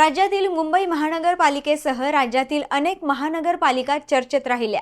राज्यातील मुंबई महानगरपालिकेसह राज्यातील अनेक महानगरपालिका चर्चेत राहिल्या.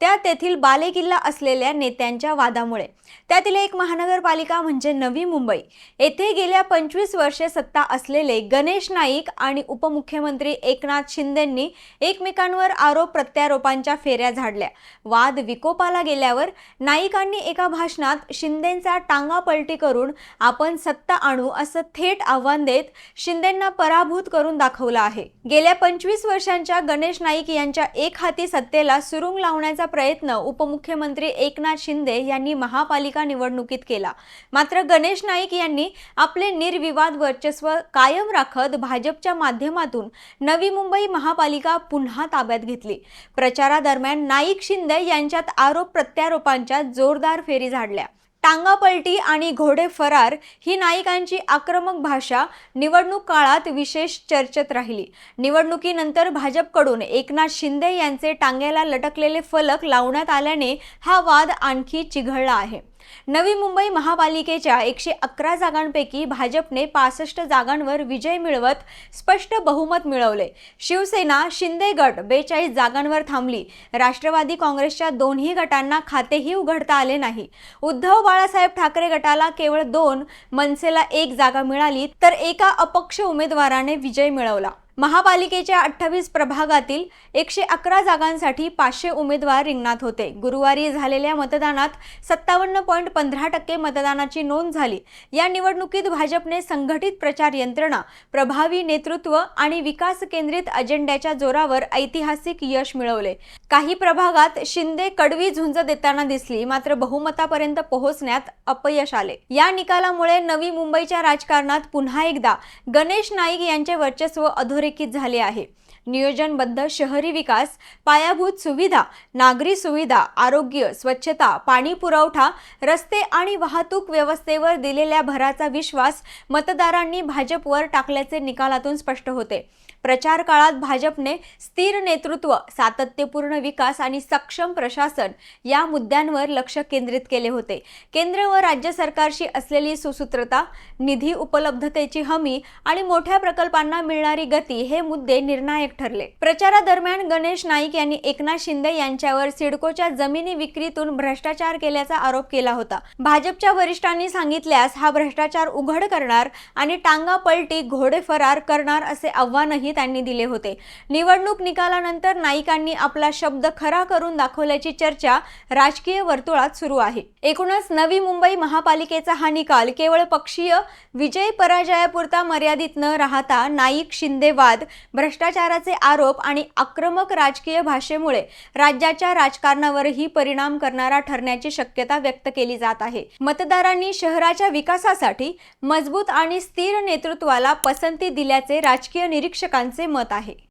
त्या तेथील बालेकिल्ला असलेल्या नेत्यांच्या वादामुळे. त्यातील एक महानगरपालिका म्हणजे नवी मुंबई. येथे गेल्या पंचवीस वर्षे सत्ता असलेले गणेश नाईक आणि उपमुख्यमंत्री एकनाथ शिंदेंनी एकमेकांवर आरोप प्रत्यारोपांच्या फेऱ्या झाडल्या. वाद विकोपाला गेल्यावर नाईकांनी एका भाषणात शिंदेंचा टांगा पलटी करून आपण सत्ता आणू असं थेट आव्हान देत शिंदेंना पराभूत करून दाखवलं आहे. गेल्या पंचवीस वर्षांच्या गणेश नाईक यांच्या एक हाती सत्तेला सुरुंग लावण्याचा प्रयत्न उपमुख्यमंत्री एकनाथ शिंदे यांनी महापालिका निवडणुकीत केला. मात्र गणेश नाईक यांनी आपले निर्विवाद वर्चस्व कायम राखत भाजपच्या माध्यमातून नवी मुंबई महापालिका पुन्हा ताब्यात घेतली. प्रचारादरम्यान नाईक शिंदे यांच्यात आरोप प्रत्यारोपांच्या जोरदार फेरी झाडल्या. टांगापलटी आणि घोडे फरार ही नायिकांची आक्रमक भाषा निवडणूक काळात विशेष चर्चेत राहिली. निवडणुकीनंतर भाजपकडून एकनाथ शिंदे यांचे टांग्याला लटकलेले फलक लावण्यात आल्याने हा वाद आणखी चिघळला आहे. नवी मुंबई महापालिकेच्या एकशे अकरा जागांपैकी भाजपने पासष्ट जागांवर विजय मिळवत स्पष्ट बहुमत मिळवले. शिवसेना शिंदे गट बेचाळीस जागांवर थांबली. राष्ट्रवादी काँग्रेसच्या दोन्ही गटांना खातेही उघडता आले नाही. उद्धव बाळासाहेब ठाकरे गटाला केवळ दोन मनसेला एक जागा मिळाली तर एका अपक्ष उमेदवाराने विजय मिळवला. महापालिकेच्या अठ्ठावीस प्रभागातील एकशे अकरा जागांसाठी पाचशे उमेदवार रिंगणात होते. गुरुवारी झालेल्या मतदानात सत्तावन्न पॉईंट पंधरा टक्के मतदानाची नोंद झाली. या निवडणुकीत भाजपने संघटित प्रचार यंत्रणा प्रभावी नेतृत्व आणि विकास केंद्रित अजेंड्याच्या जोरावर ऐतिहासिक यश मिळवले. काही प्रभागात शिंदे कडवी झुंज देताना दिसली मात्र बहुमतापर्यंत पोहोचण्यात अपयश आले. या निकालामुळे नवी मुंबईच्या राजकारणात पुन्हा एकदा गणेश नाईक यांचे वर्चस्व अधोरेखित झाले आहे. नियोजनबद्ध शहरी विकास पायाभूत सुविधा नागरी सुविधा आरोग्य स्वच्छता पाणी पुरवठा रस्ते आणि वाहतूक व्यवस्थेवर दिलेल्या भराचा विश्वास मतदारांनी भाजपवर टाकल्याचे निकालातून स्पष्ट होते. प्रचार काळात भाजपने स्थिर नेतृत्व सातत्यपूर्ण विकास आणि सक्षम प्रशासन या मुद्द्यांवर लक्ष केंद्रित केले होते. केंद्र व राज्य सरकारशी असलेली सुसूत्रता निधी उपलब्धतेची हमी आणि मोठ्या प्रकल्पांना मिळणारी गती नाही हे मुद्दे निर्णायक ठरले. प्रचारादरम्यान गणेश नाईक यांनी एकनाथ शिंदे यांच्यावर सिडकोच्या जमिनी विक्रीतून भ्रष्टाचार केल्याचा आरोप केला होता. भाजपच्या वरिष्ठांनी सांगितल्यास हा भ्रष्टाचार उघड करणार आणि टांगा पलटी घोडे फरार करणार असे आव्हानही त्यांनी दिले होते. निवडणूक निकालानंतर नाईकांनी आपला शब्द खरा करून दाखवल्याची चर्चा राजकीय वर्तुळात सुरू आहे. एकूणच नवी मुंबई महापालिकेचा हा निकाल केवळ पक्षीय विजय पराजयापुरता मर्यादित न राहता नाईक शिंदे वाद भ्रष्टाचाराचे आरोप आणि आक्रमक राजकीय भाषेमुळे राज्याच्या राजकारणावरही परिणाम करणारा ठरण्याची शक्यता व्यक्त केली जात आहे. मतदारांनी शहराच्या विकासासाठी मजबूत आणि स्थिर नेतृत्वाला पसंती दिल्याचे राजकीय निरीक्षकांचे मत आहे.